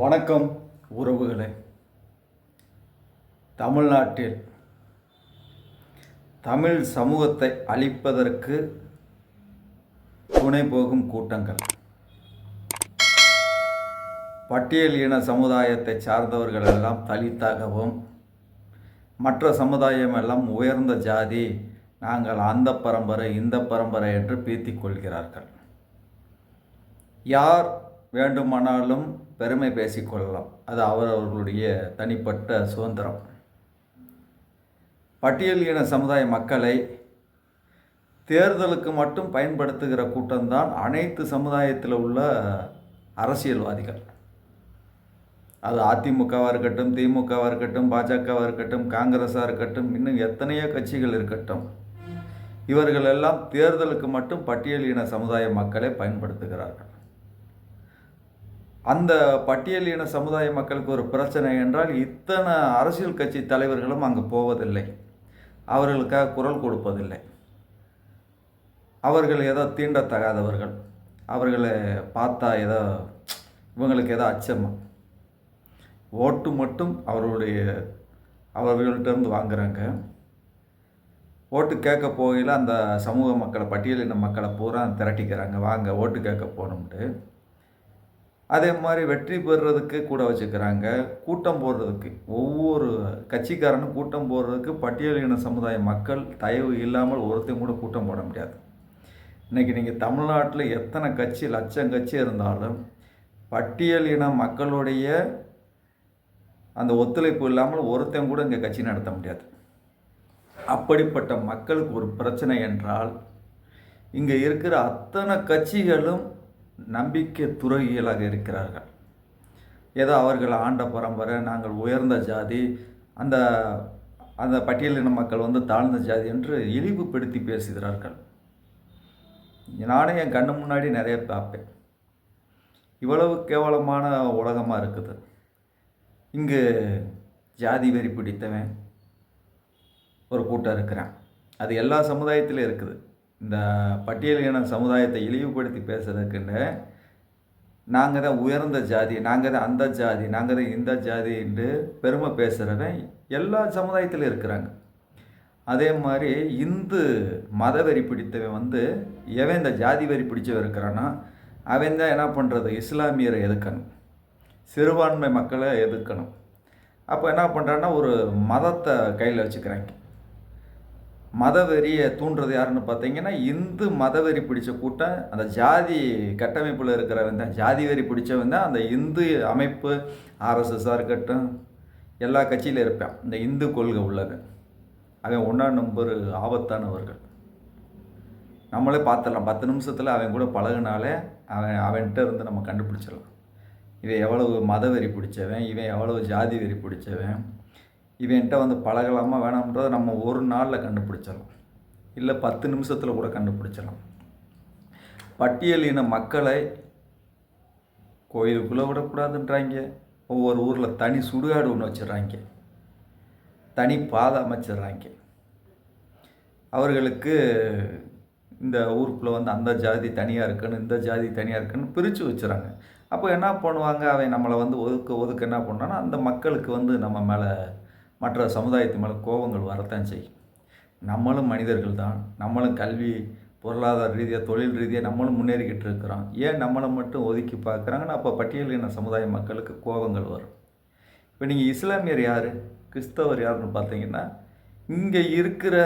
வணக்கம் உறவுகளே. தமிழ்நாட்டில் தமிழ் சமூகத்தை அழிப்பதற்கு துணை போகும் கூட்டங்கள். பட்டியல் இன சமுதாயத்தை சார்ந்தவர்கள் எல்லாம் தலித்தாகவும் மற்ற சமுதாயம் எல்லாம் உயர்ந்த ஜாதி நாங்கள் அந்த பரம்பரை இந்த பரம்பரை என்று பீத்திக் கொள்கிறார்கள். யார் வேண்டுமானாலும் பெருமை பேசிக்கொள்ளலாம். அது அவரவர்களுடைய தனிப்பட்ட சுதந்திரம். பட்டியல் இன சமுதாய மக்களை தேர்தலுக்கு மட்டும் பயன்படுத்துகிற கூட்டம்தான் அனைத்து சமுதாயத்தில் உள்ள அரசியல்வாதிகள். அது அதிமுகவாக இருக்கட்டும் திமுகவாக இருக்கட்டும் பாஜகவாக இருக்கட்டும் காங்கிரஸாக இருக்கட்டும் இன்னும் எத்தனையோ கட்சிகள் இருக்கட்டும். இவர்கள் எல்லாம் தேர்தலுக்கு மட்டும் பட்டியல் இன சமுதாய மக்களை பயன்படுத்துகிறார்கள். அந்த பட்டியலின சமுதாய மக்களுக்கு ஒரு பிரச்சனை என்றால் இத்தனை அரசியல் கட்சி தலைவர்களும் அங்கே போவதில்லை. அவர்களுக்காக குரல் கொடுப்பதில்லை. அவர்கள் ஏதோ தீண்டத்தகாதவர்கள். அவர்களை பார்த்தா ஏதோ இவங்களுக்கு ஏதோ அச்சமா. ஓட்டு மட்டும் அவர்களுடைய அவர்கள்ட்டேருந்து வாங்குறாங்க. ஓட்டு கேட்க போகையில் அந்த சமூக மக்களை பட்டியலின மக்களை பூரா திரட்டிக்கிறாங்க. வாங்க ஓட்டு கேட்க போகணும்ட்டு அதே மாதிரி வெற்றி பெறுறதுக்கு கூட வச்சுக்கிறாங்க. கூட்டம் போடுறதுக்கு ஒவ்வொரு கட்சிக்காரனும் கூட்டம் போடுறதுக்கு பட்டியலின சமுதாய மக்கள் தயவு இல்லாமல் ஒருத்தையும் கூட கூட்டம் போட முடியாது. இன்றைக்கி நீங்கள் தமிழ்நாட்டில் எத்தனை கட்சி லட்சம் கட்சி இருந்தாலும் பட்டியலின மக்களுடைய அந்த ஒத்துழைப்பு இல்லாமல் ஒருத்தையும் கூட இங்கே கட்சி நடத்த முடியாது. அப்படிப்பட்ட மக்களுக்கு ஒரு பிரச்சனை என்றால் இங்கே இருக்கிற அத்தனை கட்சிகளும் நம்பிக்கை துறவிகளாக இருக்கிறார்கள். ஏதோ அவர்கள் ஆண்ட பரம்பரை நாங்கள் உயர்ந்த ஜாதி அந்த அந்த பட்டியலின மக்கள் வந்து தாழ்ந்த ஜாதி என்று இழிவுபடுத்தி பேசுகிறார்கள். நானே என் கண்ணு முன்னாடி நிறைய பார்ப்பேன். இவ்வளவு கேவலமான உலகமாக இருக்குது. இங்கு ஜாதி வெறி பிடித்தவன் ஒரு கூட்டம் இருக்கிறான். அது எல்லா சமுதாயத்திலும் இருக்குது. இந்த பட்டியலின சமுதாயத்தை இழிவுபடுத்தி பேசுறதுக்குன்னு நாங்கள் தான் உயர்ந்த ஜாதி நாங்கள் தான் அந்த ஜாதி நாங்கள் தான் இந்த ஜாதி என்று பெருமை பேசுகிறவன் எல்லா சமுதாயத்திலும் இருக்கிறாங்க. அதே மாதிரி இந்து மத வெறி பிடித்தவன் வந்து எவன் இந்த ஜாதி வெறி பிடிச்சவன் இருக்கிறான்னா அவன் தான் என்ன பண்ணுறது இஸ்லாமியரை எதுக்கணும் சிறுபான்மை மக்களை எதுக்கணும் அப்போ என்ன பண்ணுறான்னா ஒரு மதத்தை கையில் வச்சுக்கிறாங்க. மதவெறியை தூண்டுறது யாருன்னு பார்த்தீங்கன்னா இந்து மதவெறி பிடிச்ச கூட்டம் அந்த ஜாதி கட்டமைப்பில் இருக்கிறவன் தான். ஜாதி வெறி பிடிச்சவன் தான் அந்த இந்து அமைப்பு ஆர்எஸ்எஸ்ஸாக இருக்கட்டும் எல்லா கட்சியிலும் இருப்பான். இந்த இந்து கொள்கை உள்ளவன் அவன் ஒன்றா நம்பர் ஆபத்தானவர்கள். நம்மளே பார்த்துடலாம். பத்து நிமிஷத்தில் அவன் கூட பழகினாலே அவன் அவன்கிட்ட இருந்து நம்ம கண்டுபிடிச்சிடலாம். இவன் எவ்வளவு மதவெறி பிடிச்சவன் இவன் எவ்வளவு ஜாதி வெறி பிடிச்சவன் இவன்கிட்ட வந்து பழகலாமா வேணாம்ன்றதை நம்ம ஒரு நாளில் கண்டுபிடிச்சிடலாம். இல்லை பத்து நிமிஷத்தில் கூட கண்டுபிடிச்சிடலாம். பட்டியலின மக்களை கோயிலுக்குள்ளே விடக்கூடாதுன்றாங்க. ஒவ்வொரு ஊரில் தனி சுடுகாடு ஒன்று வச்சிடுறாங்க. தனி பாதை அமைச்சிடுறாங்க. அவர்களுக்கு இந்த ஊருக்குள்ளே வந்து அந்த ஜாதி தனியாக இருக்குன்னு இந்த ஜாதி தனியாக இருக்குன்னு பிரித்து வச்சுறாங்க அப்போ என்ன பண்ணுவாங்க? அவன் நம்மளை வந்து ஒதுக்க ஒதுக்க என்ன பண்ணான்னா அந்த மக்களுக்கு வந்து நம்ம மேலே மற்ற சமுதாயத்து மேலே கோபங்கள் வரத்தான் செய்யும். நம்மளும் மனிதர்கள் தான். நம்மளும் கல்வி பொருளாதார ரீதியாக தொழில் ரீதியாக நம்மளும் முன்னேறிக்கிட்டு இருக்கிறோம். ஏன் நம்மளை மட்டும் ஒதுக்கி பார்க்குறாங்கன்னா அப்போ பட்டியலின சமுதாய மக்களுக்கு கோபங்கள் வரும். இப்போ நீங்கள் இஸ்லாமியர் யார்? கிறிஸ்தவர் யாருன்னு பார்த்தீங்கன்னா இங்கே இருக்கிற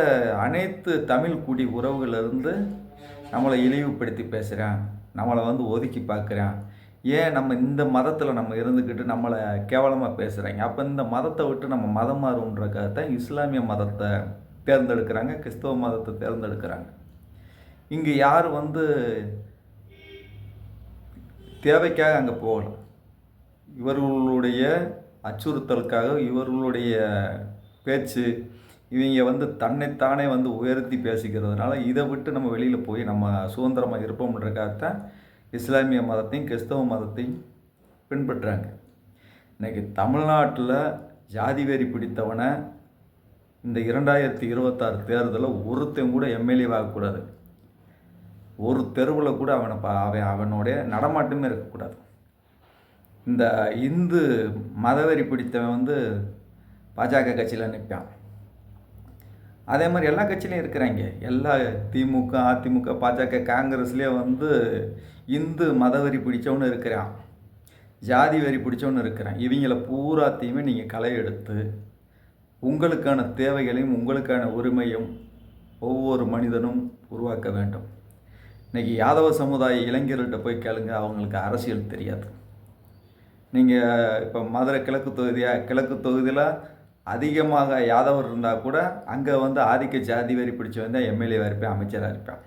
அனைத்து தமிழ் குடி உறவுகளிலிருந்து நம்மளை இழிவுபடுத்தி பேசுகிறேன் நம்மளை வந்து ஒதுக்கி பார்க்குறான். ஏன் நம்ம இந்த மதத்தில் நம்ம இருந்துக்கிட்டு நம்மளை கேவலமாக பேசுகிறாங்க அப்போ இந்த மதத்தை விட்டு நம்ம மதம் மாறுன்றக்காக தான் இஸ்லாமிய மதத்தை தேர்ந்தெடுக்கிறாங்க கிறிஸ்தவ மதத்தை தேர்ந்தெடுக்கிறாங்க. இங்கே யார் வந்து தேவைக்காக அங்கே போகலாம் இவர்களுடைய அச்சுறுத்தலுக்காக இவர்களுடைய பேச்சு இவங்க வந்து தன்னைத்தானே வந்து உயர்த்தி பேசிக்கிறதுனால இதை விட்டு நம்ம வெளியில் போய் நம்ம சுதந்திரமாக இருப்போம்ன்றக்காகத்தான் இஸ்லாமிய மதத்தையும் கிறிஸ்தவ மதத்தையும் பின்பற்றுறாங்க இன்றைக்கி தமிழ்நாட்டில் ஜாதி வெறி பிடித்தவனை இந்த இரண்டாயிரத்தி இருபத்தாறு தேர்தலில் ஒருத்தன் கூட எம்எல்ஏ ஆகக்கூடாது ஒரு தெருவில் கூட அவனை பா அவன் அவனுடைய நடமாட்டமே இருக்கக்கூடாது இந்த இந்து மதவெறி பிடித்தவன் வந்து பாஜக கட்சியில் நிற்பான் அதே மாதிரி எல்லா கட்சியிலையும் இருக்கிறாங்க. எல்லா திமுக அதிமுக பாஜக காங்கிரஸ்லேயே வந்து இந்து மதவெறி பிடிச்சவனு இருக்கிறான். ஜாதி வெறி பிடிச்சவனு இருக்கிறான். இவங்கள பூராத்தையுமே நீங்கள் களை எடுத்து உங்களுக்கான தேவைகளையும் உங்களுக்கான உரிமையும் ஒவ்வொரு மனிதனும் உருவாக்க வேண்டும். இன்றைக்கி யாதவ சமுதாய இளைஞர்கள்ட்ட போய் கேளுங்க அவங்களுக்கு அரசியல் தெரியாது. நீங்கள் இப்போ மதுரை கிழக்கு தொகுதியாக கிழக்கு தொகுதியில் அதிகமாக யாதவர் இருந்தால் கூட அங்கே வந்து ஆதிக்க ஜாதி வரி பிடிச்சவன் வந்தால் எம்எல்ஏவாக இருப்பேன் அமைச்சராக இருப்பேன்.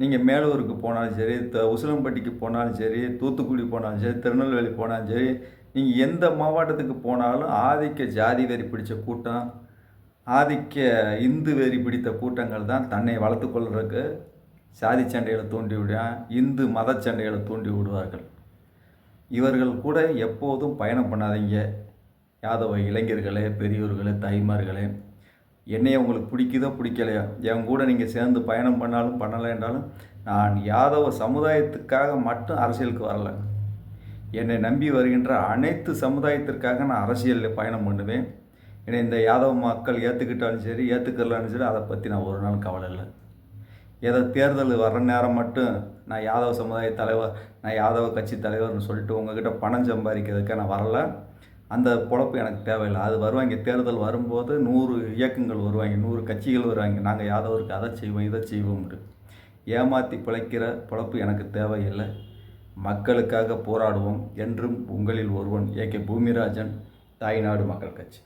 நீங்கள் மேலூருக்கு போனாலும் சரி த உசிலம்பட்டிக்கு போனாலும் சரி தூத்துக்குடி போனாலும் சரி திருநெல்வேலி போனாலும் சரி நீங்கள் எந்த மாவட்டத்துக்கு போனாலும் ஆதிக்க ஜாதி வெறி பிடித்த கூட்டம் ஆதிக்க இந்து வெறி பிடித்த கூட்டங்கள் தான் தன்னை வளர்த்து கொள்வதற்கு சாதி சண்டைகளை தூண்டி விடுவான் இந்து மத சண்டைகளை தூண்டி விடுவார்கள். இவர்கள் கூட எப்போதும் பயணம் பண்ணாதீங்க. யாதவ இளைஞர்களே பெரியோர்களே தாய்மார்களே என்னைய உங்களுக்கு பிடிக்குதோ பிடிக்கலையோ என் கூட நீங்கள் சேர்ந்து பயணம் பண்ணாலும் பண்ணலை என்றாலும் நான் யாதவ சமுதாயத்துக்காக மட்டும் அரசியலுக்கு வரலை. என்னை நம்பி வருகின்ற அனைத்து சமுதாயத்திற்காக நான் அரசியலில் பயணம் பண்ணுவேன். என்னை இந்த யாதவ மக்கள் ஏற்றுக்கிட்டாலும் சரி ஏற்றுக்கலாலும் சரி அதை பற்றி நான் ஒரு நாள் கவலை இல்லை. ஏதோ தேர்தல் வர்ற நேரம் மட்டும் நான் யாதவ சமுதாய தலைவர் நான் யாதவ கட்சி தலைவர்னு சொல்லிட்டு உங்ககிட்ட பணம் சம்பாதிக்கிறதுக்காக நான் வரலை. அந்த பொழப்பு எனக்கு தேவையில்லை. அது வருவாங்க தேர்தல் வரும்போது நூறு இயக்கங்கள் வருவாங்க நூறு கட்சிகள் வருவாங்க. நாங்கள் யாதவருக்கு அதை செய்வோம் இதை செய்வோம்ட்டு ஏமாற்றி பிழைக்கிற பொழப்பு எனக்கு தேவையில்லை. மக்களுக்காக போராடுவோம் என்றும் உங்களில் ஒருவன் ஏ கே பூமிராஜன் தாய்நாடு மக்கள் கட்சி.